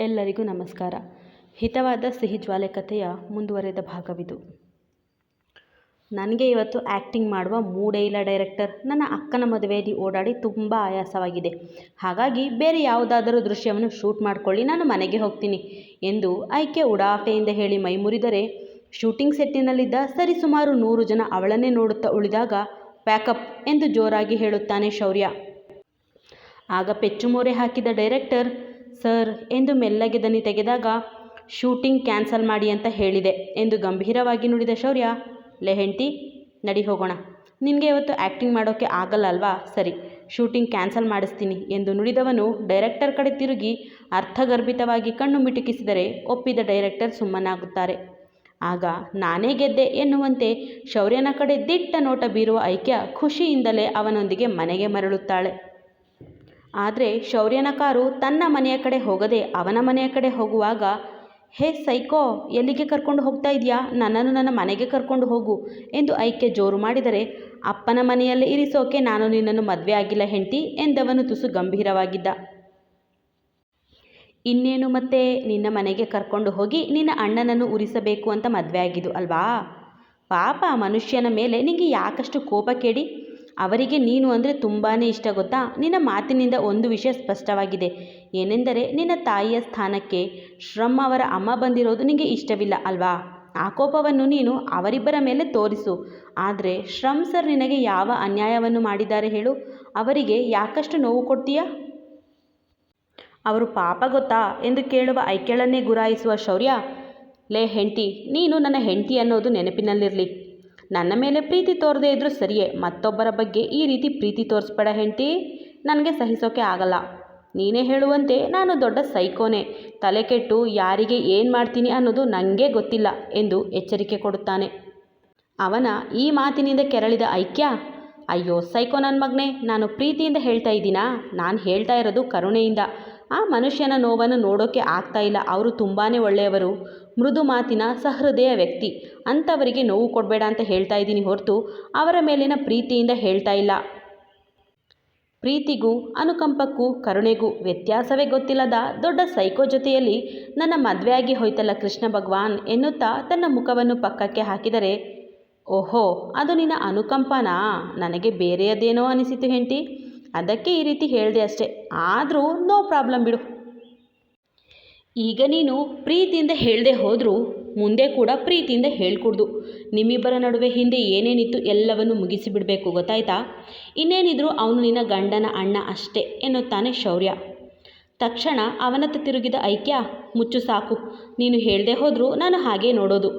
ಎಲ್ಲರಿಗೂ ನಮಸ್ಕಾರ. ಹಿತವಾದ ಸಿಹಿ ಜ್ವಾಲೆ ಕಥೆಯ ಮುಂದುವರೆದ ಭಾಗವಿದು. ನನಗೆ ಇವತ್ತು ಆ್ಯಕ್ಟಿಂಗ್ ಮಾಡುವ ಮೂಡೇ ಇಲ್ಲ ಡೈರೆಕ್ಟರ್. ನನ್ನ ಅಕ್ಕನ ಮದುವೆಯಲ್ಲಿ ಓಡಾಡಿ ತುಂಬ ಆಯಾಸವಾಗಿದೆ. ಹಾಗಾಗಿ ಬೇರೆ ಯಾವುದಾದರೂ ದೃಶ್ಯವನ್ನು ಶೂಟ್ ಮಾಡಿಕೊಳ್ಳಿ, ನಾನು ಮನೆಗೆ ಹೋಗ್ತೀನಿ ಎಂದು ಆಯ್ಕೆ ಉಡಾಫೆಯಿಂದ ಹೇಳಿ ಮೈ ಮುರಿದರೆ, ಶೂಟಿಂಗ್ ಸೆಟ್ಟಿನಲ್ಲಿದ್ದ ಸರಿಸುಮಾರು ನೂರು ಜನ ಅವಳನ್ನೇ ನೋಡುತ್ತಾ ಉಳಿದಾಗ ಪ್ಯಾಕಪ್ ಎಂದು ಜೋರಾಗಿ ಹೇಳುತ್ತಾನೆ ಶೌರ್ಯ. ಆಗ ಪೆಚ್ಚುಮೋರೆ ಹಾಕಿದ ಡೈರೆಕ್ಟರ್ ಸರ್, ಎಂದು ಮೆಲ್ಲಗೆ ದನಿ ತೆಗೆದಾಗ, ಶೂಟಿಂಗ್ ಕ್ಯಾನ್ಸಲ್ ಮಾಡಿ ಅಂತ ಹೇಳಿದೆ ಎಂದು ಗಂಭೀರವಾಗಿ ನುಡಿದ ಶೌರ್ಯ, ಲೇ ಹೆಂಡ್ತಿ, ನಡಿ ಹೋಗೋಣ. ನಿನಗೆ ಇವತ್ತು ಆ್ಯಕ್ಟಿಂಗ್ ಮಾಡೋಕ್ಕೆ ಆಗಲ್ಲ ಅಲ್ವಾ? ಸರಿ, ಶೂಟಿಂಗ್ ಕ್ಯಾನ್ಸಲ್ ಮಾಡಿಸ್ತೀನಿ ಎಂದು ನುಡಿದವನು ಡೈರೆಕ್ಟರ್ ಕಡೆ ತಿರುಗಿ ಅರ್ಥಗರ್ಭಿತವಾಗಿ ಕಣ್ಣು ಮಿಟುಕಿಸಿದರೆ ಒಪ್ಪಿದ ಡೈರೆಕ್ಟರ್ ಸುಮ್ಮನಾಗುತ್ತಾರೆ. ಆಗ, ನಾನೇ ಗೆದ್ದೆ ಎನ್ನುವಂತೆ ಶೌರ್ಯನ ಕಡೆ ದಿಟ್ಟ ನೋಟ ಬೀರುವ ಐಕ್ಯ ಖುಷಿಯಿಂದಲೇ ಅವನೊಂದಿಗೆ ಮನೆಗೆ ಮರಳುತ್ತಾಳೆ. ಆದರೆ ಶೌರ್ಯನ ಕಾರು ತನ್ನ ಮನೆಯ ಕಡೆ ಹೋಗದೆ ಅವನ ಮನೆಯ ಕಡೆ ಹೋಗುವಾಗ, ಹೇ ಸೈಕೋ, ಎಲ್ಲಿಗೆ ಕರ್ಕೊಂಡು ಹೋಗ್ತಾ ಇದೆಯಾ? ನನ್ನನ್ನು ನನ್ನ ಮನೆಗೆ ಕರ್ಕೊಂಡು ಹೋಗು ಎಂದು ಐಕೆ ಜೋರು ಮಾಡಿದರೆ, ಅಪ್ಪನ ಮನೆಯಲ್ಲೇ ಇರಿಸೋಕೆ ನಾನು ನಿನ್ನನ್ನು ಮದುವೆ ಆಗಿಲ್ಲ ಹೆಂಡ್ತಿ ಎಂದವನು ತುಸು ಗಂಭೀರವಾಗಿದ್ದ. ಇನ್ನೇನು ಮತ್ತೆ? ನಿನ್ನ ಮನೆಗೆ ಕರ್ಕೊಂಡು ಹೋಗಿ ನಿನ್ನ ಅಣ್ಣನನ್ನು ಉರಿಸಬೇಕು ಅಂತ ಮದುವೆ ಆಗಿದ್ದು ಅಲ್ವಾ? ಪಾಪ ಮನುಷ್ಯನ ಮೇಲೆ ನಿನಗೆ ಯಾಕಷ್ಟು ಕೋಪ ಕೇಳಿ? ಅವರಿಗೆ ನೀನು ಅಂದರೆ ತುಂಬಾ ಇಷ್ಟ ಗೊತ್ತಾ? ನಿನ್ನ ಮಾತಿನಿಂದ ಒಂದು ವಿಷಯ ಸ್ಪಷ್ಟವಾಗಿದೆ. ಏನೆಂದರೆ, ನಿನ್ನ ತಾಯಿಯ ಸ್ಥಾನಕ್ಕೆ ಶ್ರಮ್ ಅವರ ಅಮ್ಮ ಬಂದಿರೋದು ನಿನಗೆ ಇಷ್ಟವಿಲ್ಲ ಅಲ್ವಾ? ಆ ಕೋಪವನ್ನು ನೀನು ಅವರಿಬ್ಬರ ಮೇಲೆ ತೋರಿಸು. ಆದರೆ, ಶ್ರಮ್ ಸರ್ ನಿನಗೆ ಯಾವ ಅನ್ಯಾಯವನ್ನು ಮಾಡಿದ್ದಾರೆ ಹೇಳು? ಅವರಿಗೆ ಯಾಕಷ್ಟು ನೋವು ಕೊಡ್ತೀಯಾ? ಅವರು ಪಾಪ ಗೊತ್ತಾ? ಎಂದು ಕೇಳುವ ಐಕ್ಯಳನ್ನೇ ಗುರಾಯಿಸುವ ಶೌರ್ಯ, ಲೇ ಹೆಂಡ್ತಿ, ನೀನು ನನ್ನ ಹೆಂಡ್ತಿ ಅನ್ನೋದು ನೆನಪಿನಲ್ಲಿರಲಿ. ನನ್ನ ಮೇಲೆ ಪ್ರೀತಿ ತೋರದೇ ಇದ್ದರೂ ಸರಿಯೇ, ಮತ್ತೊಬ್ಬರ ಬಗ್ಗೆ ಈ ರೀತಿ ಪ್ರೀತಿ ತೋರಿಸ್ಬೇಡ ಹೆಂಡತಿ. ನನಗೆ ಸಹಿಸೋಕೆ ಆಗಲ್ಲ. ನೀನೇ ಹೇಳುವಂತೆ ನಾನು ದೊಡ್ಡ ಸೈಕೋನೆ. ತಲೆ ಕೆಟ್ಟು ಯಾರಿಗೆ ಏನು ಮಾಡ್ತೀನಿ ಅನ್ನೋದು ನನಗೆ ಗೊತ್ತಿಲ್ಲ ಎಂದು ಎಚ್ಚರಿಕೆ ಕೊಡುತ್ತಾನೆ. ಅವನ ಈ ಮಾತಿನಿಂದ ಕೆರಳಿದ ಐಕ್ಯ, ಅಯ್ಯೋ ಸೈಕೋ ನನ್ನ ಮಗನೇ, ನಾನು ಪ್ರೀತಿಯಿಂದ ಹೇಳ್ತಾ ಇದ್ದೀನಾ? ನಾನು ಹೇಳ್ತಾ ಇರೋದು ಕರುಣೆಯಿಂದ. ಆ ಮನುಷ್ಯನ ನೋವನ್ನು ನೋಡೋಕ್ಕೆ ಆಗ್ತಾ ಇಲ್ಲ. ಅವರು ತುಂಬಾ ಒಳ್ಳೆಯವರು. ಮೃದು ಮಾತಿನ ಸಹೃದಯ ವ್ಯಕ್ತಿ. ಅಂಥವರಿಗೆ ನೋವು ಕೊಡಬೇಡ ಅಂತ ಹೇಳ್ತಾ ಇದ್ದೀನಿ ಹೊರತು ಅವರ ಮೇಲಿನ ಪ್ರೀತಿಯಿಂದ ಹೇಳ್ತಾ ಇಲ್ಲ. ಪ್ರೀತಿಗೂ, ಅನುಕಂಪಕ್ಕೂ, ಕರುಣೆಗೂ ವ್ಯತ್ಯಾಸವೇ ಗೊತ್ತಿಲ್ಲದ ದೊಡ್ಡ ಸೈಕೋ ಜೊತೆಯಲ್ಲಿ ನನ್ನ ಮದುವೆಯಾಗಿ ಹೋಯ್ತಲ್ಲ ಕೃಷ್ಣ ಭಗವಾನ್ ಎನ್ನುತ್ತಾ ತನ್ನ ಮುಖವನ್ನು ಪಕ್ಕಕ್ಕೆ ಹಾಕಿದರೆ, ಓಹೋ, ಅದು ನಿನ್ನ ಅನುಕಂಪನಾ? ನನಗೆ ಬೇರೆಯದೇನೋ ಅನಿಸಿತು ಹೆಂಡ್ತಿ. ಅದಕ್ಕೆ ಈ ರೀತಿ ಹೇಳಿದೆ ಅಷ್ಟೇ. ಆದರೂ ನೋ ಪ್ರಾಬ್ಲಮ್ ಬಿಡು. ಈಗ ನೀನು ಪ್ರೀತಿಯಿಂದ ಹೇಳದೆ ಹೋದರೂ ಮುಂದೆ ಕೂಡ ಪ್ರೀತಿಯಿಂದ ಹೇಳ್ಕೊಡ್ದು. ನಿಮ್ಮಿಬ್ಬರ ನಡುವೆ ಹಿಂದೆ ಏನೇನಿತ್ತು ಎಲ್ಲವನ್ನು ಮುಗಿಸಿಬಿಡಬೇಕು ಗೊತ್ತಾಯ್ತಾ? ಇನ್ನೇನಿದ್ರು ಅವನು ನಿನ್ನ ಗಂಡನ ಅಣ್ಣ ಅಷ್ಟೇ ಎನ್ನುತ್ತಾನೆ ಶೌರ್ಯ. ತಕ್ಷಣ ಅವನತ್ತ ತಿರುಗಿದ ಐಕ್ಯ, ಮುಚ್ಚು ಸಾಕು. ನೀನು ಹೇಳದೆ ಹೋದರೂ ನಾನು ಹಾಗೇ ನೋಡೋದು.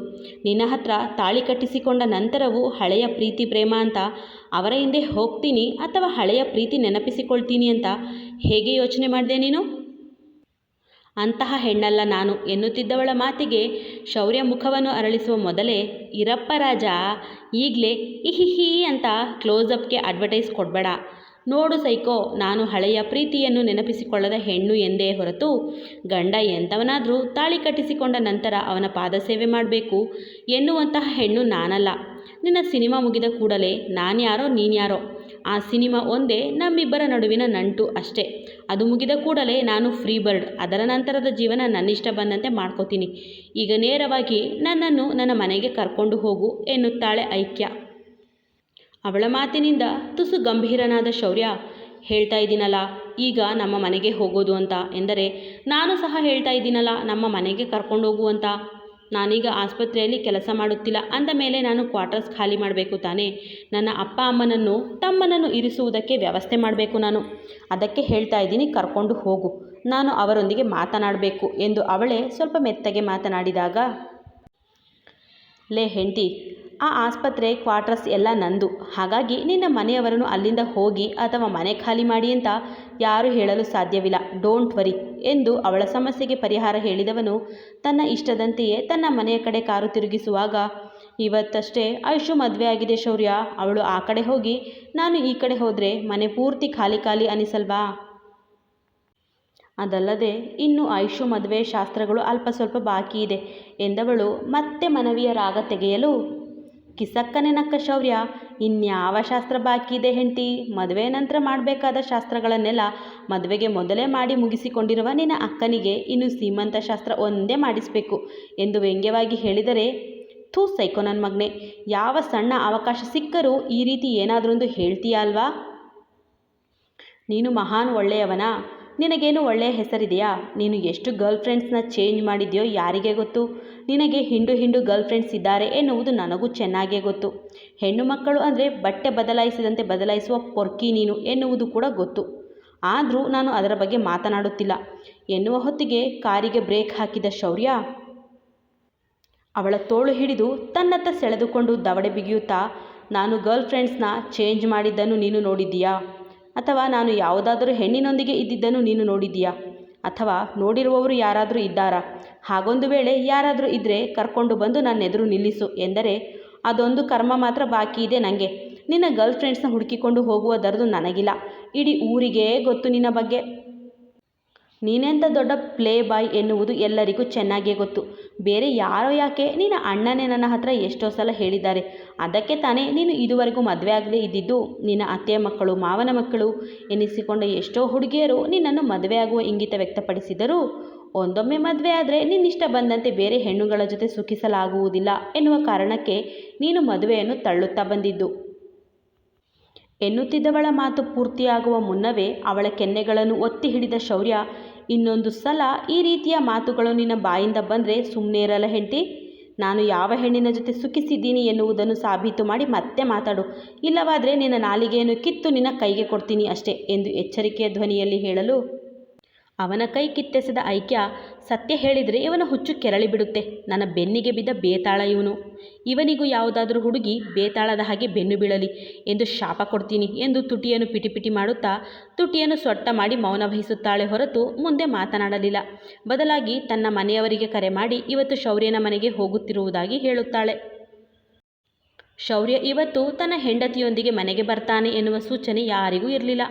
ನಿನ್ನ ಹತ್ರ ತಾಳಿ ಕಟ್ಟಿಸಿಕೊಂಡ ನಂತರವೂ ಹಳೆಯ ಪ್ರೀತಿ ಪ್ರೇಮ ಅಂತ ಅವರ ಹಿಂದೆ ಹೋಗ್ತೀನಿ ಅಥವಾ ಹಳೆಯ ಪ್ರೀತಿ ನೆನಪಿಸಿಕೊಳ್ತೀನಿ ಅಂತ ಹೇಗೆ ಯೋಚನೆ ಮಾಡಿದೆ ನೀನು? ಅಂತಹ ಹೆಣ್ಣಲ್ಲ ನಾನು ಎನ್ನುತ್ತಿದ್ದವಳ ಮಾತಿಗೆ ಶೌರ್ಯ ಮುಖವನ್ನು ಅರಳಿಸುವ ಮೊದಲೇ, ಇರಪ್ಪ ರಾಜ, ಈಗಲೇ ಇಹಿಹಿ ಅಂತ ಕ್ಲೋಸಪ್ಗೆ ಅಡ್ವರ್ಟೈಸ್ ಕೊಡಬೇಡ. ನೋಡು ಸೈಕೋ, ನಾನು ಹಳೆಯ ಪ್ರೀತಿಯನ್ನು ನೆನಪಿಸಿಕೊಳ್ಳದ ಹೆಣ್ಣು ಎಂದೇ ಹೊರತು ಗಂಡ ಎಂಥವನಾದರೂ ತಾಳಿ ಕಟ್ಟಿಸಿಕೊಂಡ ನಂತರ ಅವನ ಪಾದ ಸೇವೆ ಮಾಡಬೇಕು. ಎನ್ನುವಂತಹ ಹೆಣ್ಣು ನಾನಲ್ಲ. ನಿನ್ನ ಸಿನಿಮಾ ಮುಗಿದ ಕೂಡಲೇ ನಾನ್ಯಾರೋ ನೀನ್ಯಾರೋ ಆ ಸಿನಿಮಾ ಒಂದೇ ನಮ್ಮಿಬ್ಬರ ನಡುವಿನ ನಂಟು ಅಷ್ಟೇ. ಅದು ಮುಗಿದ ಕೂಡಲೇ ನಾನು ಫ್ರೀ ಬರ್ಡ್. ಅದರ ನಂತರದ ಜೀವನ ನನ್ನಿಷ್ಟ ಬಂದಂತೆ ಮಾಡ್ಕೋತೀನಿ. ಈಗ ನೇರವಾಗಿ ನನ್ನನ್ನು ನನ್ನ ಮನೆಗೆ ಕರ್ಕೊಂಡು ಹೋಗು ಎನ್ನುತ್ತಾಳೆ ಐಕ್ಯ. ಅವಳ ಮಾತಿನಿಂದ ತುಸು ಗಂಭೀರನಾದ ಶೌರ್ಯ, ಹೇಳ್ತಾ ಇದ್ದೀನಲ್ಲ, ಈಗ ನಮ್ಮ ಮನೆಗೆ ಹೋಗೋದು ಅಂತ ಎಂದರೆ, ನಾನು ಸಹ ಹೇಳ್ತಾ ಇದ್ದೀನಲ್ಲ, ನಮ್ಮ ಮನೆಗೆ ಕರ್ಕೊಂಡು ಹೋಗು ಅಂತ. ನಾನೀಗ ಆಸ್ಪತ್ರೆಯಲ್ಲಿ ಕೆಲಸ ಮಾಡುತ್ತಿಲ್ಲ, ಅಂದ ಮೇಲೆ ನಾನು ಕ್ವಾರ್ಟರ್ಸ್ ಖಾಲಿ ಮಾಡಬೇಕು ತಾನೇ. ನನ್ನ ಅಪ್ಪ ಅಮ್ಮನನ್ನು, ತಮ್ಮನನ್ನು ಇರಿಸುವುದಕ್ಕೆ ವ್ಯವಸ್ಥೆ ಮಾಡಬೇಕು ನಾನು. ಅದಕ್ಕೆ ಹೇಳ್ತಾ ಇದ್ದೀನಿ, ಕರ್ಕೊಂಡು ಹೋಗು. ನಾನು ಅವರೊಂದಿಗೆ ಮಾತನಾಡಬೇಕು ಎಂದು ಅವಳೇ ಸ್ವಲ್ಪ ಮೆತ್ತಗೆ ಮಾತನಾಡಿದಾಗ, ಲೇ ಹೆಂಡ್ತಿ ಆ ಆಸ್ಪತ್ರೆ ಕ್ವಾರ್ಟರ್ಸ್ ಎಲ್ಲ ನಂದು. ಹಾಗಾಗಿ ನಿನ್ನ ಮನೆಯವರನ್ನು ಅಲ್ಲಿಂದ ಹೋಗಿ ಅಥವಾ ಮನೆ ಖಾಲಿ ಮಾಡಿ ಅಂತ ಯಾರೂ ಹೇಳಲು ಸಾಧ್ಯವಿಲ್ಲ. ಡೋಂಟ್ ವರಿ ಎಂದು ಅವಳ ಸಮಸ್ಯೆಗೆ ಪರಿಹಾರ ಹೇಳಿದವನು ತನ್ನ ಇಷ್ಟದಂತೆಯೇ ತನ್ನ ಮನೆಯ ಕಡೆ ಕಾರು ತಿರುಗಿಸುವಾಗ, ಇವತ್ತಷ್ಟೇ ಆಯುಷು ಮದುವೆ ಆಗಿದೆ ಶೌರ್ಯ. ಅವಳು ಆ ಕಡೆ ಹೋಗಿ, ನಾನು ಈ ಕಡೆ ಹೋದರೆ ಮನೆ ಪೂರ್ತಿ ಖಾಲಿ ಖಾಲಿ ಅನಿಸಲ್ವಾ? ಅದಲ್ಲದೆ ಇನ್ನು ಆಯುಷು ಮದುವೆ ಶಾಸ್ತ್ರಗಳು ಅಲ್ಪ ಸ್ವಲ್ಪ ಬಾಕಿ ಇದೆ ಎಂದವಳು ಮತ್ತೆ ಮನವಿಯ ರಾಗ ತೆಗೆಯಲು ಕಿಸಕ್ಕನೆ ನಕ್ಕ ಶೌರ್ಯ. ಇನ್ಯಾವ ಶಾಸ್ತ್ರ ಬಾಕಿ ಇದೆ ಹೆಂಡತಿ? ಮದುವೆ ನಂತರ ಮಾಡಬೇಕಾದ ಶಾಸ್ತ್ರಗಳನ್ನೆಲ್ಲ ಮದುವೆಗೆ ಮೊದಲೇ ಮಾಡಿ ಮುಗಿಸಿಕೊಂಡಿರುವ ನಿನ್ನ ಅಕ್ಕನಿಗೆ ಇನ್ನು ಸೀಮಂತ ಶಾಸ್ತ್ರ ಒಂದೇ ಮಾಡಿಸಬೇಕು ಎಂದು ವ್ಯಂಗ್ಯವಾಗಿ ಹೇಳಿದರೆ, ಥೂ ಸೈಕೋ ನನ್ನ ಮಗ್ನೆ, ಯಾವ ಸಣ್ಣ ಅವಕಾಶ ಸಿಕ್ಕರೂ ಈ ರೀತಿ ಏನಾದರೊಂದು ಹೇಳ್ತೀಯಾ ಅಲ್ವಾ ನೀನು ಮಹಾನ್ ಒಳ್ಳೆಯವನ. ನಿನಗೇನು ಒಳ್ಳೆಯ ಹೆಸರಿದೆಯಾ? ನೀನು ಎಷ್ಟು ಗರ್ಲ್ ಫ್ರೆಂಡ್ಸ್ನ ಚೇಂಜ್ ಮಾಡಿದೆಯೋ ಯಾರಿಗೆ ಗೊತ್ತು? ನಿನಗೆ ಹಿಂಡು ಹಿಂಡು ಗರ್ಲ್ ಫ್ರೆಂಡ್ಸ್ ಇದ್ದಾರೆ ಎನ್ನುವುದು ನನಗೂ ಚೆನ್ನಾಗೇ ಗೊತ್ತು. ಹೆಣ್ಣು ಮಕ್ಕಳು ಅಂದರೆ ಬಟ್ಟೆ ಬದಲಾಯಿಸಿದಂತೆ ಬದಲಾಯಿಸುವ ಪೊರ್ಕಿ ನೀನು ಎನ್ನುವುದು ಕೂಡ ಗೊತ್ತು. ಆದರೂ ನಾನು ಅದರ ಬಗ್ಗೆ ಮಾತನಾಡುತ್ತಿಲ್ಲ. ಎನ್ನುವ ಹೊತ್ತಿಗೆ ಕಾರಿಗೆ ಬ್ರೇಕ್ ಹಾಕಿದ ಶೌರ್ಯ. ಅವಳ ತೋಳು ಹಿಡಿದು ತನ್ನತ್ತ ಸೆಳೆದುಕೊಂಡು ದವಡೆ ಬಿಗಿಯುತ್ತಾ, ನಾನು ಗರ್ಲ್ ಫ್ರೆಂಡ್ಸ್ನ ಚೇಂಜ್ ಮಾಡಿದ್ದನ್ನು ನೀನು ನೋಡಿದ್ದೀಯಾ? ಅಥವಾ ನಾನು ಯಾವುದಾದರೂ ಹೆಣ್ಣಿನೊಂದಿಗೆ ಇದ್ದಿದ್ದನ್ನು ನೀನು ನೋಡಿದ್ದೀಯಾ? ಅಥವಾ ನೋಡಿರುವವರು ಯಾರಾದರೂ ಇದ್ದಾರಾ? ಹಾಗೊಂದು ವೇಳೆ ಯಾರಾದರೂ ಇದ್ದರೆ ಕರ್ಕೊಂಡು ಬಂದು ನನ್ನ ಎದುರು ನಿಲ್ಲಿಸು ಎಂದರೆ ಅದೊಂದು ಕರ್ಮ ಮಾತ್ರ ಬಾಕಿ ಇದೆ ನನಗೆ ನಿನ್ನ ಗರ್ಲ್ ಫ್ರೆಂಡ್ಸ್ನ ಹುಡುಕಿಕೊಂಡು ಹೋಗುವ ದರದು ನನಗಿಲ್ಲ. ಇಡೀ ಊರಿಗೇ ಗೊತ್ತು ನಿನ್ನ ಬಗ್ಗೆ. ನೀನೆಂಥ ದೊಡ್ಡ ಪ್ಲೇ ಬಾಯ್ ಎನ್ನುವುದು ಎಲ್ಲರಿಗೂ ಚೆನ್ನಾಗೇ ಗೊತ್ತು. ಬೇರೆ ಯಾರೋ ಯಾಕೆ ನಿನ್ನ ಅಣ್ಣನೇ ನನ್ನ ಹತ್ರ ಎಷ್ಟೋ ಸಲ ಹೇಳಿದ್ದಾರೆ. ಅದಕ್ಕೆ ತಾನೇ ನೀನು ಇದುವರೆಗೂ ಮದುವೆ ಆಗದೇ ಇದ್ದಿದ್ದು. ನಿನ್ನ ಅತ್ತೆಯ ಮಕ್ಕಳು, ಮಾವನ ಮಕ್ಕಳು ಎನಿಸಿಕೊಂಡ ಎಷ್ಟೋ ಹುಡುಗಿಯರು ನಿನ್ನನ್ನು ಮದುವೆ ಆಗುವ ಇಂಗಿತ ವ್ಯಕ್ತಪಡಿಸಿದರೂ ಒಂದೊಮ್ಮೆ ಮದುವೆ ಆದರೆ ನಿನ್ನಿಷ್ಟ ಬಂದಂತೆ ಬೇರೆ ಹೆಣ್ಣುಗಳ ಜೊತೆ ಸುಖಿಸಲಾಗುವುದಿಲ್ಲ ಎನ್ನುವ ಕಾರಣಕ್ಕೆ ನೀನು ಮದುವೆಯನ್ನು ತಳ್ಳುತ್ತಾ ಬಂದಿದ್ದು. ಎನ್ನುತ್ತಿದ್ದವಳ ಮಾತು ಪೂರ್ತಿಯಾಗುವ ಮುನ್ನವೇ ಅವಳ ಕೆನ್ನೆಗಳನ್ನು ಒತ್ತಿ ಹಿಡಿದ ಶೌರ್ಯ, ಇನ್ನೊಂದು ಸಲ ಈ ರೀತಿಯ ಮಾತುಗಳು ನಿನ್ನ ಬಾಯಿಂದ ಬಂದರೆ ಸುಮ್ಮನೆ ಇರಲ್ಲ ಹೆಂಡತಿ. ನಾನು ಯಾವ ಹೆಣ್ಣಿನ ಜೊತೆ ಸುಖಿಸಿದ್ದೀನಿ ಎನ್ನುವುದನ್ನು ಸಾಬೀತು ಮಾಡಿ ಮತ್ತೆ ಮಾತಾಡು. ಇಲ್ಲವಾದರೆ ನಿನ್ನ ನಾಲಿಗೆಯನ್ನು ಕಿತ್ತು ನಿನ್ನ ಕೈಗೆ ಕೊಡ್ತೀನಿ ಅಷ್ಟೇ ಎಂದು ಎಚ್ಚರಿಕೆಯ ಧ್ವನಿಯಲ್ಲಿ ಹೇಳಲು ಅವನ ಕೈ ಕಿತ್ತೆಸೆದ ಐಕ್ಯ, ಸತ್ಯ ಹೇಳಿದರೆ ಇವನ ಹುಚ್ಚು ಕೆರಳಿ ಬಿಡುತ್ತೆ. ನನ್ನ ಬೆನ್ನಿಗೆ ಬಿದ್ದ ಬೇತಾಳ ಇವನು. ಇವನಿಗೂ ಯಾವುದಾದ್ರೂ ಹುಡುಗಿ ಬೇತಾಳದ ಹಾಗೆ ಬೆನ್ನು ಬೀಳಲಿ. ಎಂದು ಶಾಪ ಕೊಡ್ತೀನಿ ಎಂದು ತುಟಿಯನ್ನು ಪಿಟಿಪಿಟಿ ಮಾಡುತ್ತಾ, ತುಟಿಯನ್ನು ಸೊಟ್ಟ ಮಾಡಿ ಮೌನ ವಹಿಸುತ್ತಾಳೆ ಹೊರತು ಮುಂದೆ ಮಾತನಾಡಲಿಲ್ಲ. ಬದಲಾಗಿ ತನ್ನ ಮನೆಯವರಿಗೆ ಕರೆ ಮಾಡಿ ಇವತ್ತು ಶೌರ್ಯನ ಮನೆಗೆ ಹೋಗುತ್ತಿರುವುದಾಗಿ ಹೇಳುತ್ತಾಳೆ. ಶೌರ್ಯ ಇವತ್ತು ತನ್ನ ಹೆಂಡತಿಯೊಂದಿಗೆ ಮನೆಗೆ ಬರ್ತಾನೆ ಎನ್ನುವ ಸೂಚನೆ ಯಾರಿಗೂ ಇರಲಿಲ್ಲ.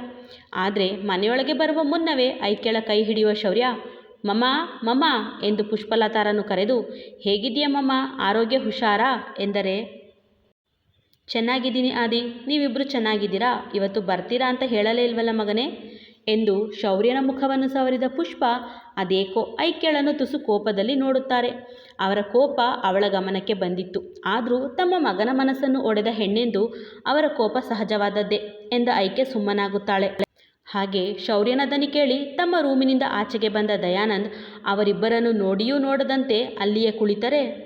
ಆದರೆ ಮನೆಯೊಳಗೆ ಬರುವ ಮುನ್ನವೇ ಐಕ್ಯಳ ಕೈ ಹಿಡಿಯುವ ಶೌರ್ಯ. ಮಮ್ಮ ಮಮ್ಮ ಎಂದು ಪುಷ್ಪಲತಾರನ್ನು ಕರೆದು ಹೇಗಿದೆಯಾ ಮಮ್ಮ ಆರೋಗ್ಯ ಹುಷಾರಾ? ಎಂದರೆ, ಚೆನ್ನಾಗಿದ್ದೀನಿ ಆದಿ ನೀವಿಬ್ಬರು ಚೆನ್ನಾಗಿದ್ದೀರಾ? ಇವತ್ತು ಬರ್ತೀರಾ ಅಂತ ಹೇಳಲೇ ಇಲ್ವಲ್ಲ ಮಗನೇ? ಎಂದು ಶೌರ್ಯನ ಮುಖವನ್ನು ಸವರಿದ ಪುಷ್ಪ ಅದೇಕೋ ಐಕ್ಯಳನ್ನು ತುಸು ಕೋಪದಲ್ಲಿ ನೋಡುತ್ತಾರೆ. ಅವರ ಕೋಪ ಅವಳ ಗಮನಕ್ಕೆ ಬಂದಿತ್ತು. ಆದರೂ ತಮ್ಮ ಮಗನ ಮನಸ್ಸನ್ನು ಒಡೆದ ಹೆಣ್ಣೆಂದು ಅವರ ಕೋಪ ಸಹಜವಾದದ್ದೇ ಎಂದ ಐಕ್ಯ ಸುಮ್ಮನಾಗುತ್ತಾಳೆ. ಹಾಗೆ ಶೌರ್ಯನ ಕೇಳಿ ತಮ್ಮ ರೂಮಿನಿಂದ ಆಚೆಗೆ ಬಂದ ದಯಾನಂದ್ ಅವರಿಬ್ಬರನ್ನು ನೋಡಿಯೂ ನೋಡದಂತೆ ಅಲ್ಲಿಯೇ ಕುಳಿತರೆ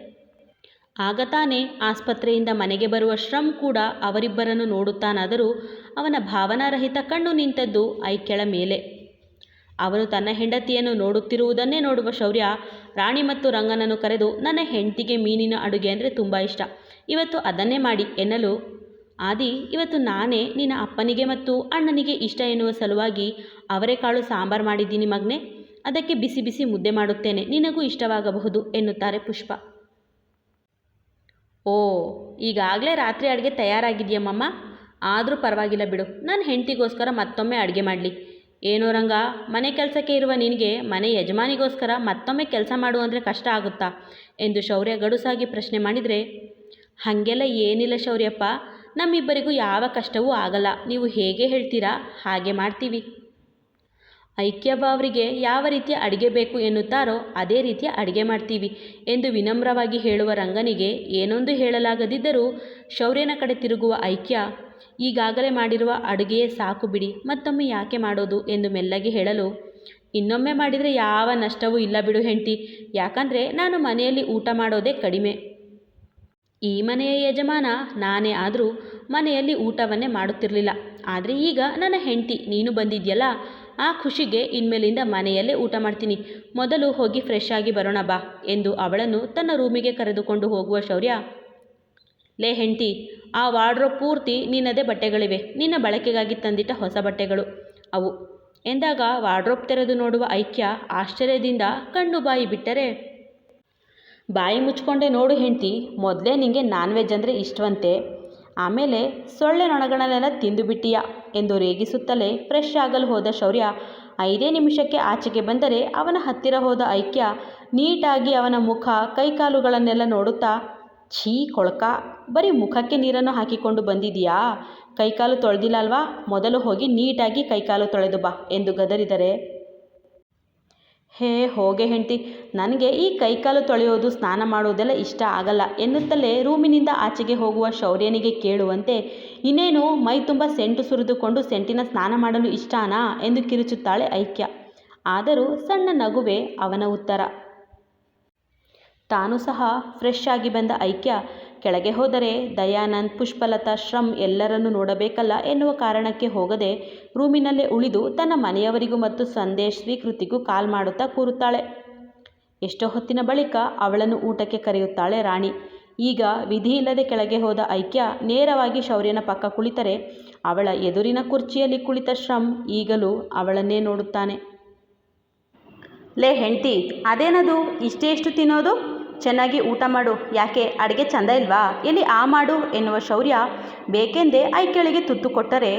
ಆಗ ತಾನೇ ಆಸ್ಪತ್ರೆಯಿಂದ ಮನೆಗೆ ಬರುವ ಶ್ರಮ್ ಕೂಡ ಅವರಿಬ್ಬರನ್ನು ನೋಡುತ್ತಾನಾದರೂ ಅವನ ಭಾವನಾರಹಿತ ಕಣ್ಣು ನಿಂತದ್ದು ಐಕ್ಯಳ ಮೇಲೆ. ಅವನು ತನ್ನ ಹೆಂಡತಿಯನ್ನು ನೋಡುತ್ತಿರುವುದನ್ನೇ ನೋಡುವ ಶೌರ್ಯ, ರಾಣಿ ಮತ್ತು ರಂಗನನ್ನು ಕರೆದು, ನನ್ನ ಹೆಂಡತಿಗೆ ಮೀನಿನ ಅಡುಗೆ ಅಂದರೆ ತುಂಬ ಇಷ್ಟ. ಇವತ್ತು ಅದನ್ನೇ ಮಾಡಿ ಎನ್ನಲು, ಆದಿ, ಇವತ್ತು ನಾನೇ ನಿನ್ನ ಅಪ್ಪನಿಗೆ ಮತ್ತು ಅಣ್ಣನಿಗೆ ಇಷ್ಟ ಎನ್ನುವ ಸಲುವಾಗಿ ಅವರೆಕಾಳು ಸಾಂಬಾರು ಮಾಡಿದ್ದೀನಿ ಮಗ್ನೆ. ಅದಕ್ಕೆ ಬಿಸಿ ಬಿಸಿ ಮುದ್ದೆ ಮಾಡುತ್ತೇನೆ. ನಿನಗೂ ಇಷ್ಟವಾಗಬಹುದು ಎನ್ನುತ್ತಾರೆ ಪುಷ್ಪ. ಓ, ಈಗಾಗಲೇ ರಾತ್ರಿ ಅಡುಗೆ ತಯಾರಾಗಿದೆಯಮ್ಮಮ್ಮ ಆದರೂ ಪರವಾಗಿಲ್ಲ ಬಿಡು. ನನ್ನ ಹೆಂಡತಿಗೋಸ್ಕರ ಮತ್ತೊಮ್ಮೆ ಅಡುಗೆ ಮಾಡಲಿ. ಏನೋ ರಂಗ, ಮನೆ ಕೆಲಸಕ್ಕೆ ಇರುವ ನಿನಗೆ ಮನೆ ಯಜಮಾನಿಗೋಸ್ಕರ ಮತ್ತೊಮ್ಮೆ ಕೆಲಸ ಮಾಡು ಅಂದರೆ ಕಷ್ಟ ಆಗುತ್ತಾ? ಎಂದು ಶೌರ್ಯ ಗಡುಸಾಗಿ ಪ್ರಶ್ನೆ ಮಾಡಿದರೆ, ಹಾಗೆಲ್ಲ ಏನಿಲ್ಲ ಶೌರ್ಯಪ್ಪ. ನಮ್ಮಿಬ್ಬರಿಗೂ ಯಾವ ಕಷ್ಟವೂ ಆಗಲ್ಲ. ನೀವು ಹೇಗೆ ಹೇಳ್ತೀರಾ? ಹಾಗೆ ಮಾಡ್ತೀವಿ. ಐಕ್ಯಬ್ಬ ಬಾವರಿಗೆ ಯಾವ ರೀತಿಯ ಅಡುಗೆ ಬೇಕು ಎನ್ನುತ್ತಾರೋ ಅದೇ ರೀತಿಯ ಅಡುಗೆ ಮಾಡ್ತೀವಿ ಎಂದು ವಿನಮ್ರವಾಗಿ ಹೇಳುವ ರಂಗನಿಗೆ ಏನೊಂದು ಹೇಳಲಾಗದಿದ್ದರೂ ಶೌರ್ಯನ ಕಡೆ ತಿರುಗುವ ಐಕ್ಯ, ಈಗಾಗಲೇ ಮಾಡಿರುವ ಅಡುಗೆಯೇ ಸಾಕು ಬಿಡಿ, ಮತ್ತೊಮ್ಮೆ ಯಾಕೆ ಮಾಡೋದು ಎಂದು ಮೆಲ್ಲಗೆ ಹೇಳಲು, ಇನ್ನೊಮ್ಮೆ ಮಾಡಿದರೆ ಯಾವ ನಷ್ಟವೂ ಇಲ್ಲ ಬಿಡು ಹೆಂಡತಿ, ಯಾಕಂದರೆ ನಾನು ಮನೆಯಲ್ಲಿ ಊಟ ಮಾಡೋದೇ ಕಡಿಮೆ. ಈ ಮನೆಯ ಯಜಮಾನ ನಾನೇ ಆದರೂ ಮನೆಯಲ್ಲಿ ಊಟವನ್ನೇ ಮಾಡುತ್ತಿರಲಿಲ್ಲ. ಆದರೆ ಈಗ ನನ್ನ ಹೆಂಡತಿ, ನೀನು ಬಂದಿದ್ಯಲ್ಲ ಆ ಖುಷಿಗೆ ಇನ್ಮೇಲಿಂದ ಮನೆಯಲ್ಲೇ ಊಟ ಮಾಡ್ತೀನಿ. ಮೊದಲು ಹೋಗಿ ಫ್ರೆಶ್ ಆಗಿ ಬರೋಣ ಬಾ ಎಂದು ಅವಳನ್ನು ತನ್ನ ರೂಮಿಗೆ ಕರೆದುಕೊಂಡು ಹೋಗುವ ಶೌರ್ಯ. ಲೇ ಹೆಂಡತಿ, ಆ ವಾರ್ಡ್ರೋಬ್ ಪೂರ್ತಿ ನಿನ್ನದೇ ಬಟ್ಟೆಗಳಿವೆ. ನಿನ್ನ ಬಳಕೆಗಾಗಿ ತಂದಿಟ್ಟ ಹೊಸ ಬಟ್ಟೆಗಳು. ಅವು. ಎಂದಾಗ ವಾರ್ಡ್ರೋಬ್ ತೆರೆದು ನೋಡುವ ಐಕ್ಯ ಆಶ್ಚರ್ಯದಿಂದ ಕಣ್ಣು ಬಾಯಿ ಬಿಟ್ಟರೆ, ಬಾಯಿ ಮುಚ್ಕೊಂಡೆ ನೋಡು ಹೆಂಡ್ತಿ, ಮೊದಲೇ ನಿನಗೆ ನಾನ್ ವೆಜ್ ಅಂದರೆ ಇಷ್ಟವಂತೆ. ಆಮೇಲೆ ಸೊಳ್ಳೆ ನೊಣಗಳನ್ನೆಲ್ಲ ತಿಂದು ಬಿಟ್ಟೀಯ ಎಂದು ರೇಗಿಸುತ್ತಲೇ ಫ್ರೆಶ್ ಆಗಲು ಹೋದ ಶೌರ್ಯ ಐದೇ ನಿಮಿಷಕ್ಕೆ ಆಚೆಗೆ ಬಂದರೆ ಅವನ ಹತ್ತಿರ ಹೋದ ಐಕ್ಯ ನೀಟಾಗಿ ಅವನ ಮುಖ, ಕೈಕಾಲುಗಳನ್ನೆಲ್ಲ ನೋಡುತ್ತಾ, ಛೀ ಕೊಳಕ, ಬರೀ ಮುಖಕ್ಕೆ ನೀರನ್ನು ಹಾಕಿಕೊಂಡು ಬಂದಿದೆಯಾ ಕೈಕಾಲು ತೊಳೆದಿಲ್ಲ ಅಲ್ವಾ? ಮೊದಲು ಹೋಗಿ ನೀಟಾಗಿ ಕೈಕಾಲು ತೊಳೆದು ಬಾ ಎಂದು ಗದರಿದರೆ ಹೇ, ಹೋಗೆ ಹೆಂಡ್ತಿ. ನನಗೆ ಈ ಕೈಕಾಲು ತೊಳೆಯೋದು ಸ್ನಾನ ಮಾಡುವುದೆಲ್ಲ ಇಷ್ಟ ಆಗಲ್ಲ ಎನ್ನುತ್ತಲೇ ರೂಮಿನಿಂದ ಆಚೆಗೆ ಹೋಗುವ ಶೌರ್ಯನಿಗೆ ಕೇಳುವಂತೆ, ಇನ್ನೇನು ಮೈ ತುಂಬ ಸೆಂಟು ಸುರಿದುಕೊಂಡು ಸೆಂಟಿನ ಸ್ನಾನ ಮಾಡಲು ಇಷ್ಟನಾ ಎಂದು ಕಿರುಚುತ್ತಾಳೆ ಐಕ್ಯ. ಆದರೂ ಸಣ್ಣ ನಗುವೆ ಅವನ ಉತ್ತರ. ತಾನು ಸಹ ಫ್ರೆಶ್ ಆಗಿ ಬಂದ ಐಕ್ಯ ಕೆಳಗೆ ಹೋದರೆ ದಯಾನಂದ್, ಪುಷ್ಪಲತಾ, ಶ್ರಮ್ ಎಲ್ಲರನ್ನೂ ನೋಡಬೇಕಲ್ಲ ಎನ್ನುವ ಕಾರಣಕ್ಕೆ ಹೋಗದೆ ರೂಮಿನಲ್ಲೇ ಉಳಿದು ತನ್ನ ಮನೆಯವರಿಗೂ ಮತ್ತು ಸಂದೇಶ್ ಸ್ವೀಕೃತಿಗೂ ಕಾಲ್ ಮಾಡುತ್ತಾ ಕೂರುತ್ತಾಳೆ. ಎಷ್ಟೋ ಹೊತ್ತಿನ ಬಳಿಕ ಅವಳನ್ನು ಊಟಕ್ಕೆ ಕರೆಯುತ್ತಾಳೆ ರಾಣಿ. ಈಗ ವಿಧಿಯಿಲ್ಲದೆ ಕೆಳಗೆ ಹೋದ ಐಕ್ಯ ನೇರವಾಗಿ ಶೌರ್ಯನ ಪಕ್ಕ ಕುಳಿತರೆ. ಅವಳ ಎದುರಿನ ಕುರ್ಚಿಯಲ್ಲಿ ಕುಳಿತ ಶ್ರಮ್ ಈಗಲೂ ಅವಳನ್ನೇ ನೋಡುತ್ತಾನೆ. ಲೇ ಹೆಂಡ್ತಿ, ಅದೇನದು? ಇಷ್ಟೇ ಎಷ್ಟು ತಿನ್ನೋದು? ಚೆನ್ನಾಗಿ ಊಟ ಮಾಡು, ಯಾಕೆ? ಅಡುಗೆ ಚಂದ ಇಲ್ವಾ? ಎಲ್ಲಿ ಆ ಮಾಡು ಎನ್ನುವ ಶೌರ್ಯ ಬೇಕೆಂದೇ ಐಕ್ಯಳಿಗೆ ತುತ್ತು ಕೊಟ್ಟರೆ.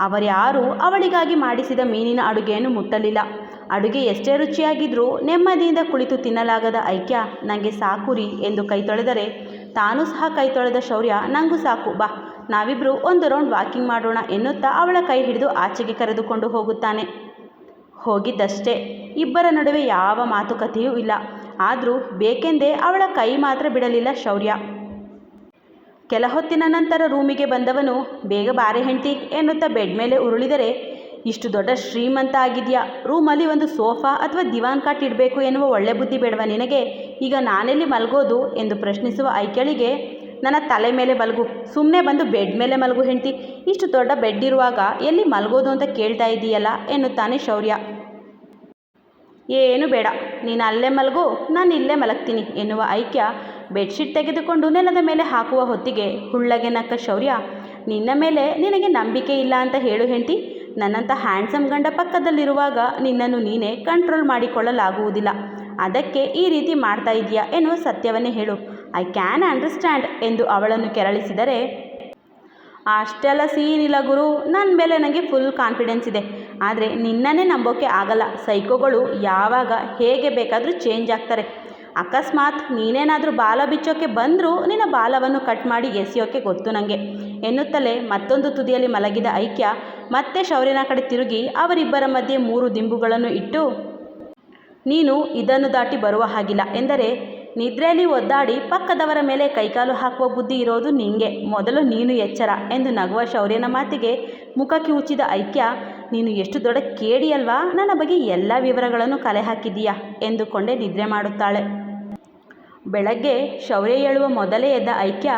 ಅವರ್ಯಾರೂ ಅವಳಿಗಾಗಿ ಮಾಡಿಸಿದ ಮೀನಿನ ಅಡುಗೆಯನ್ನು ಮುಟ್ಟಲಿಲ್ಲ. ಅಡುಗೆ ಎಷ್ಟೇ ರುಚಿಯಾಗಿದ್ದರೂ ನೆಮ್ಮದಿಯಿಂದ ಕುಳಿತು ತಿನ್ನಲಾಗದ ಐಕ್ಯ ನನಗೆ ಸಾಕು ರೀ ಎಂದು ಕೈ ತೊಳೆದರೆ. ತಾನೂ ಸಹ ಕೈ ತೊಳೆದ ಶೌರ್ಯ ನನಗೂ ಸಾಕು. ಬಾ ನಾವಿಬ್ಬರು ಒಂದು ರೌಂಡ್ ವಾಕಿಂಗ್ ಮಾಡೋಣ ಎನ್ನುತ್ತಾ ಅವಳ ಕೈ ಹಿಡಿದು ಆಚೆಗೆ ಕರೆದುಕೊಂಡು ಹೋಗುತ್ತಾನೆ. ಹೋಗಿದ್ದಷ್ಟೇ. ಇಬ್ಬರ ನಡುವೆ ಯಾವ ಮಾತುಕತೆಯೂ ಇಲ್ಲ. ಆದರೂ ಬೇಕೆಂದೇ ಅವಳ ಕೈ ಮಾತ್ರ ಬಿಡಲಿಲ್ಲ ಶೌರ್ಯ. ಕೆಲ ಹೊತ್ತಿನ ನಂತರ ರೂಮಿಗೆ ಬಂದವನು, ಬೇಗ ಬಾರೆ ಹೆಂಡತಿ ಎನ್ನುತ್ತಾ ಬೆಡ್ ಮೇಲೆ ಉರುಳಿದರೆ, ಇಷ್ಟು ದೊಡ್ಡ ಶ್ರೀಮಂತ ಆಗಿದೆಯಾ? ರೂಮಲ್ಲಿ ಒಂದು ಸೋಫಾ ಅಥವಾ ದಿವಾನ್ ಕಾಟ್ ಇಡಬೇಕು ಎನ್ನುವ ಒಳ್ಳೆ ಬುದ್ಧಿ ಬೇಡವ ನಿನಗೆ? ಈಗ ನಾನೆಲ್ಲಿ ಮಲಗೋದು? ಎಂದು ಪ್ರಶ್ನಿಸುವ ಐಕ್ಯಳಿಗೆ, ನನ್ನ ತಲೆ ಮೇಲೆ ಮಲಗು ಸುಮ್ಮನೆ ಬಂದು ಬೆಡ್ ಮೇಲೆ ಮಲಗು ಹೆಂಡ್ತಿ. ಇಷ್ಟು ದೊಡ್ಡ ಬೆಡ್ ಇರುವಾಗ ಎಲ್ಲಿ ಮಲಗೋದು ಅಂತ ಕೇಳ್ತಾ ಇದ್ದೀಯಲ್ಲ ಎನ್ನುತ್ತಾನೆ ಶೌರ್ಯ. ಏನು ಬೇಡ. ನೀನು ಅಲ್ಲೇ ಮಲಗು, ನಾನು ಇಲ್ಲೇ ಮಲಗ್ತೀನಿ ಎನ್ನುವ ಐಕ್ಯ ಬೆಡ್ಶೀಟ್ ತೆಗೆದುಕೊಂಡು ನೆಲದ ಮೇಲೆ ಹಾಕುವ ಹೊತ್ತಿಗೆ ಹುಳ್ಳಗೆ ನಕ್ಕ ಶೌರ್ಯ, ನಿನ್ನ ಮೇಲೆ ನಿನಗೆ ನಂಬಿಕೆ ಇಲ್ಲ ಅಂತ ಹೇಳು ಹೆಂಟಿ ನನ್ನಂಥ ಹ್ಯಾಂಡ್ಸಮ್ ಗಂಡ ಪಕ್ಕದಲ್ಲಿರುವಾಗ ನಿನ್ನನ್ನು ನೀನೇ ಕಂಟ್ರೋಲ್ ಮಾಡಿಕೊಳ್ಳಲಾಗುವುದಿಲ್ಲ. ಅದಕ್ಕೆ ಈ ರೀತಿ ಮಾಡ್ತಾ ಇದೆಯಾ ಎನ್ನುವ ಸತ್ಯವನ್ನೇ ಹೇಳು. ಐ ಕ್ಯಾನ್ ಅಂಡರ್ಸ್ಟ್ಯಾಂಡ್ ಎಂದು ಅವಳನ್ನು ಕೆರಳಿಸಿದರೆ, ಅಷ್ಟೆಲ್ಲ ಸೀನಿಲ್ಲ ಗುರು ನನ್ನ ಮೇಲೆ ನನಗೆ ಫುಲ್ ಕಾನ್ಫಿಡೆನ್ಸ್ ಇದೆ. ಆದರೆ ನಿನ್ನನ್ನೇ ನಂಬೋಕ್ಕೆ ಆಗಲ್ಲ. ಸೈಕೋಗಳು ಯಾವಾಗ ಹೇಗೆ ಬೇಕಾದರೂ ಚೇಂಜ್ ಆಗ್ತಾರೆ. ಅಕಸ್ಮಾತ್ ನೀನೇನಾದರೂ ಬಾಲ ಬಿಚ್ಚೋಕ್ಕೆ ಬಂದರೂ ನಿನ್ನ ಬಾಲವನ್ನು ಕಟ್ ಮಾಡಿ ಎಸೆಯೋಕ್ಕೆ ಗೊತ್ತು ನನಗೆ ಎನ್ನುತ್ತಲೇ ಮತ್ತೊಂದು ತುದಿಯಲ್ಲಿ ಮಲಗಿದ ಐಕ್ಯ ಮತ್ತೆ ಶೌರ್ಯನ ಕಡೆ ತಿರುಗಿ ಅವರಿಬ್ಬರ ಮಧ್ಯೆ ಮೂರು ದಿಂಬುಗಳನ್ನು ಇಟ್ಟು, ನೀನು ಇದನ್ನು ದಾಟಿ ಬರುವ ಹಾಗಿಲ್ಲ. ಎಂದರೆ ನಿದ್ರೆಯಲ್ಲಿ ಒದ್ದಾಡಿ ಪಕ್ಕದವರ ಮೇಲೆ ಕೈಕಾಲು ಹಾಕುವ ಬುದ್ಧಿ ಇರೋದು ನಿಂಗೆ. ಮೊದಲು ನೀನು ಎಚ್ಚರ ಎಂದು ನಗುವ ಶೌರ್ಯನ ಮಾತಿಗೆ ಮುಖ ಕಿವುಚಿದ ಐಕ್ಯ ನೀನು ಎಷ್ಟು ದೊಡ್ಡ ಕೇಡಿಯಲ್ವಾ ನನ್ನ ಬಗ್ಗೆ ಎಲ್ಲ ವಿವರಗಳನ್ನು ಕಲೆ ಹಾಕಿದೀಯಾ ಎಂದುಕೊಂಡೇ ನಿದ್ರೆ ಮಾಡುತ್ತಾಳೆ. ಬೆಳಗ್ಗೆ ಶೌರ್ಯ ಹೇಳುವ ಮೊದಲೇ ಎದ್ದ ಐಕ್ಯ,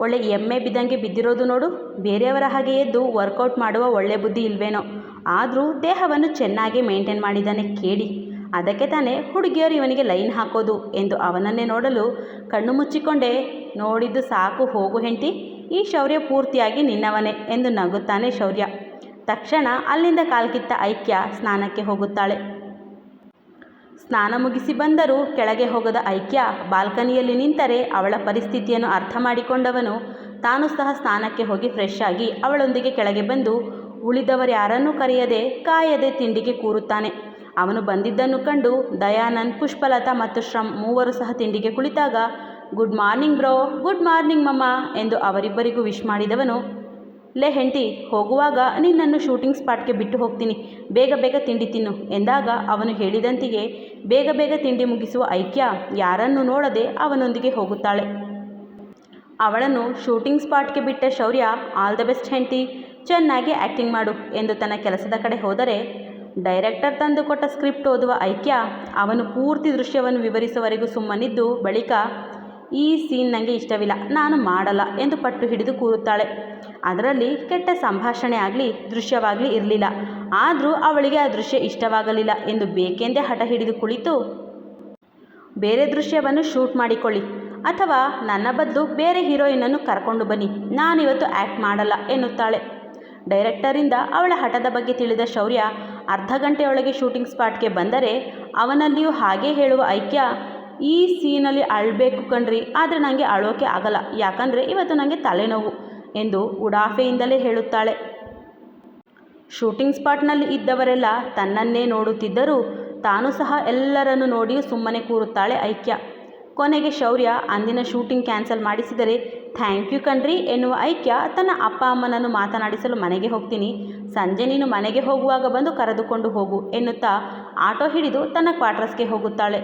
ಒಳ್ಳೆ ಎಮ್ಮೆ ಬಿದ್ದಂಗೆ ಬಿದ್ದಿರೋದು ನೋಡು. ಬೇರೆಯವರ ಹಾಗೆ ಎದ್ದು ವರ್ಕೌಟ್ ಮಾಡುವ ಒಳ್ಳೆ ಬುದ್ಧಿ ಇಲ್ವೇನೋ. ಆದರೂ ದೇಹವನ್ನು ಚೆನ್ನಾಗಿ ಮೇಂಟೈನ್ ಮಾಡಿದ್ದಾನೆ ಕೇಳಿ ಅದಕ್ಕೆ ತಾನೇ ಹುಡುಗಿಯರು ಇವನಿಗೆ ಲೈನ್ ಹಾಕೋದು ಎಂದು ಅವನನ್ನೇ ನೋಡಲು ಕಣ್ಣು ಮುಚ್ಚಿಕೊಂಡೇ, ನೋಡಿದ್ದು ಸಾಕು ಹೋಗು ಹೆಂಡ್ತಿ, ಈ ಶೌರ್ಯ ಪೂರ್ತಿಯಾಗಿ ನಿನ್ನವನೇ ಎಂದು ನಗುತ್ತಾನೆ ಶೌರ್ಯ. ತಕ್ಷಣ ಅಲ್ಲಿಂದ ಕಾಲ್ಕಿತ್ತ ಐಕ್ಯ ಸ್ನಾನಕ್ಕೆ ಹೋಗುತ್ತಾಳೆ. ಸ್ನಾನ ಮುಗಿಸಿ ಬಂದರೂ ಕೆಳಗೆ ಹೋಗದ ಐಕ್ಯ ಬಾಲ್ಕನಿಯಲ್ಲಿ ನಿಂತರೆ ಅವಳ ಪರಿಸ್ಥಿತಿಯನ್ನು ಅರ್ಥ ಮಾಡಿಕೊಂಡವನು. ತಾನು ಸಹ ಸ್ನಾನಕ್ಕೆ ಹೋಗಿ ಫ್ರೆಶ್ ಆಗಿ ಅವಳೊಂದಿಗೆ ಕೆಳಗೆ ಬಂದು ಉಳಿದವರ್ಯಾರನ್ನೂ ಕರೆಯದೆ ಕಾಯದೆ ತಿಂಡಿಗೆ ಕೂರುತ್ತಾನೆ. ಅವನು ಬಂದಿದ್ದನ್ನು ಕಂಡು ದಯಾನಂದ್, ಪುಷ್ಪಲತಾ ಮತ್ತು ಶ್ರಮ್ ಮೂವರು ಸಹ ತಿಂಡಿಗೆ ಕುಳಿತಾಗ, good morning bro, good morning mamma ಎಂದು ಅವರಿಬ್ಬರಿಗೂ ವಿಶ್ ಮಾಡಿದವನು. ಲೇ ಹೆಂಡತಿ, ಹೋಗುವಾಗ ನಿನ್ನನ್ನು ಶೂಟಿಂಗ್ ಸ್ಪಾಟ್ಗೆ ಬಿಟ್ಟು ಹೋಗ್ತೀನಿ. ಬೇಗ ಬೇಗ ತಿಂಡಿ ತಿನ್ನು ಎಂದಾಗ ಅವನು ಹೇಳಿದಂತೆಯೇ ಬೇಗ ಬೇಗ ತಿಂಡಿ ಮುಗಿಸುವ ಐಕ್ಯ ಯಾರನ್ನು ನೋಡದೆ ಅವನೊಂದಿಗೆ ಹೋಗುತ್ತಾಳೆ. ಅವಳನ್ನು ಶೂಟಿಂಗ್ ಸ್ಪಾಟ್ಗೆ ಬಿಟ್ಟ ಶೌರ್ಯ, ಆಲ್ ದ ಬೆಸ್ಟ್ ಹೆಂಡತಿ, ಚೆನ್ನಾಗಿ ಆ್ಯಕ್ಟಿಂಗ್ ಮಾಡು ಎಂದು ತನ್ನ ಕೆಲಸದ ಕಡೆ ಹೋದರೆ, ಡೈರೆಕ್ಟರ್ ತಂದುಕೊಟ್ಟ ಸ್ಕ್ರಿಪ್ಟ್ ಓದುವ ಐಕ್ಯ ಅವನು ಪೂರ್ತಿ ದೃಶ್ಯವನ್ನು ವಿವರಿಸುವವರೆಗೂ ಸುಮ್ಮನಿದ್ದು ಬಳಿಕ ಈ ಸೀನ್ ನನಗೆ ಇಷ್ಟವಿಲ್ಲ, ನಾನು ಮಾಡಲ್ಲ ಎಂದು ಪಟ್ಟು ಹಿಡಿದು ಕೂರುತ್ತಾಳೆ. ಅದರಲ್ಲಿ ಕೆಟ್ಟ ಸಂಭಾಷಣೆ ಆಗಲಿ, ದೃಶ್ಯವಾಗಲಿ ಇರಲಿಲ್ಲ. ಆದರೂ ಅವಳಿಗೆ ಆ ದೃಶ್ಯ ಇಷ್ಟವಾಗಲಿಲ್ಲ ಎಂದು ಬೇಕೆಂದೇ ಹಠ ಹಿಡಿದು ಕುಳಿತು, ಬೇರೆ ದೃಶ್ಯವನ್ನು ಶೂಟ್ ಮಾಡಿಕೊಳ್ಳಿ, ಅಥವಾ ನನ್ನ ಬದಲು ಬೇರೆ ಹೀರೋಯಿನನ್ನು ಕರ್ಕೊಂಡು ಬನ್ನಿ, ನಾನಿವತ್ತು ಆ್ಯಕ್ಟ್ ಮಾಡಲ್ಲ ಎನ್ನುತ್ತಾಳೆ. ಡೈರೆಕ್ಟರಿಂದ ಅವಳ ಹಠದ ಬಗ್ಗೆ ತಿಳಿದ ಶೌರ್ಯ ಅರ್ಧ ಗಂಟೆಯೊಳಗೆ ಶೂಟಿಂಗ್ ಸ್ಪಾಟ್ಗೆ ಬಂದರೆ ಅವನಲ್ಲಿಯೂ ಹಾಗೆ ಹೇಳುವ ಐಕ್ಯ ಈ ಸೀನಲ್ಲಿ ಅಳಬೇಕು ಕಣ್ರಿ, ಆದರೆ ನನಗೆ ಅಳೋಕೆ ಆಗಲ್ಲ. ಯಾಕಂದರೆ ಇವತ್ತು ನನಗೆ ತಲೆನೋವು ಎಂದು ಉಡಾಫೆಯಿಂದಲೇ ಹೇಳುತ್ತಾಳೆ. ಶೂಟಿಂಗ್ ಸ್ಪಾಟ್ನಲ್ಲಿ ಇದ್ದವರೆಲ್ಲ ತನ್ನನ್ನೇ ನೋಡುತ್ತಿದ್ದರೂ ತಾನು ಸಹ ಎಲ್ಲರನ್ನು ನೋಡಿಯೂ ಸುಮ್ಮನೆ ಕೂರುತ್ತಾಳೆ ಐಕ್ಯ. ಕೊನೆಗೆ ಶೌರ್ಯ ಅಂದಿನ ಶೂಟಿಂಗ್ ಕ್ಯಾನ್ಸಲ್ ಮಾಡಿಸಿದರೆ, ಥ್ಯಾಂಕ್ ಯು ಕಣ್ರಿ ಎನ್ನುವ ಐಕ್ಯ ತನ್ನ ಅಪ್ಪ ಅಮ್ಮನನ್ನು ಮಾತನಾಡಿಸಲು ಮನೆಗೆ ಹೋಗ್ತೀನಿ, ಸಂಜೆ ನೀನು ಮನೆಗೆ ಹೋಗುವಾಗ ಬಂದು ಕರೆದುಕೊಂಡು ಹೋಗು ಎನ್ನುತ್ತಾ ಆಟೋ ಹಿಡಿದು ತನ್ನ ಕ್ವಾರ್ಟರ್ಸ್ಗೆ ಹೋಗುತ್ತಾಳೆ.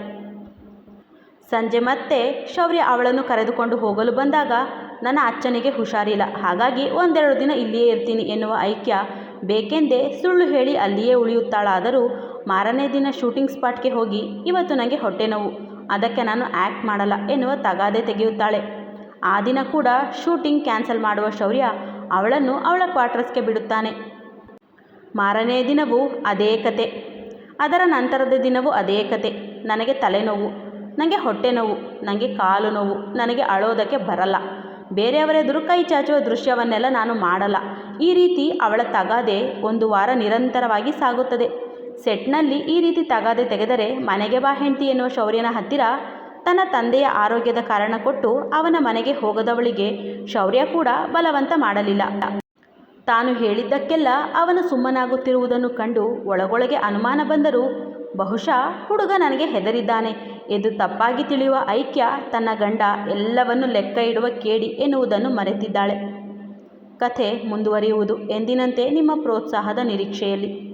ಸಂಜೆ ಮತ್ತೆ ಶೌರ್ಯ ಅವಳನ್ನು ಕರೆದುಕೊಂಡು ಹೋಗಲು ಬಂದಾಗ, ನನ್ನ ಅಚ್ಚನಿಗೆ ಹುಷಾರಿಲ್ಲ. ಹಾಗಾಗಿ ಒಂದೆರಡು ದಿನ ಇಲ್ಲಿಯೇ ಇರ್ತೀನಿ ಎನ್ನುವ ಐಕ್ಯ ಬೇಕೆಂದೇ ಸುಳ್ಳು ಹೇಳಿ ಅಲ್ಲಿಯೇ ಉಳಿಯುತ್ತಾಳಾದರೂ, ಮಾರನೇ ದಿನ ಶೂಟಿಂಗ್ ಸ್ಪಾಟ್ಗೆ ಹೋಗಿ ಇವತ್ತು ನನಗೆ ಹೊಟ್ಟೆ ನೋವು. ಅದಕ್ಕೆ ನಾನು ಆ್ಯಕ್ಟ್ ಮಾಡಲ್ಲ ಎನ್ನುವ ತಗಾದೆ ತೆಗೆಯುತ್ತಾಳೆ. ಆ ದಿನ ಕೂಡ ಶೂಟಿಂಗ್ ಕ್ಯಾನ್ಸಲ್ ಮಾಡುವ ಶೌರ್ಯ ಅವಳನ್ನು ಅವಳ ಕ್ವಾರ್ಟರ್ಸ್ಗೆ ಬಿಡುತ್ತಾನೆ. ಮಾರನೇ ದಿನವೂ ಅದೇ ಕತೆ. ಅದರ ನಂತರದ ದಿನವೂ ಅದೇ ಕತೆ. ನನಗೆ ತಲೆನೋವು. ನನಗೆ ಹೊಟ್ಟೆ ನೋವು ನನಗೆ ಕಾಲು ನೋವು, ನನಗೆ ಅಳೋದಕ್ಕೆ ಬರಲ್ಲ. ಬೇರೆಯವರೆದುರು ಕೈ ಚಾಚುವ ದೃಶ್ಯವನ್ನೆಲ್ಲ ನಾನು ಮಾಡಲ್ಲ. ಈ ರೀತಿ ಅವಳ ತಗಾದೆ ಒಂದು ವಾರ ನಿರಂತರವಾಗಿ ಸಾಗುತ್ತದೆ. ಸೆಟ್ನಲ್ಲಿ ಈ ರೀತಿ ತಗಾದೆ ತೆಗೆದರೆ ಮನೆಗೆ ಬಾ ಹೆಂಡತಿ ಎನ್ನುವ ಶೌರ್ಯನ ಹತ್ತಿರ ತನ್ನ ತಂದೆಯ ಆರೋಗ್ಯದ ಕಾರಣ ಕೊಟ್ಟು ಅವನ ಮನೆಗೆ ಹೋಗದವಳಿಗೆ ಶೌರ್ಯ ಕೂಡ ಬಲವಂತ ಮಾಡಲಿಲ್ಲ. ತಾನು ಹೇಳಿದ್ದಕ್ಕೆಲ್ಲ ಅವನು ಸುಮ್ಮನಾಗುತ್ತಿರುವುದನ್ನು ಕಂಡು ಒಳಗೊಳಗೆ ಅನುಮಾನ ಬಂದರೂ ಬಹುಶಃ ಹುಡುಗ ನನಗೆ ಹೆದರಿದ್ದಾನೆ. ಎಂದು ತಪ್ಪಾಗಿ ತಿಳಿಯುವ ಐಕ್ಯ ತನ್ನ ಗಂಡ ಎಲ್ಲವನ್ನು ಲೆಕ್ಕ ಇಡುವ ಕೇಡಿ ಎನ್ನುವುದನ್ನು ಮರೆತಿದ್ದಾಳೆ. ಕಥೆ ಮುಂದುವರಿಯುವುದು ಎಂದಿನಂತೆ ನಿಮ್ಮ ಪ್ರೋತ್ಸಾಹದ ನಿರೀಕ್ಷೆಯಲ್ಲಿ.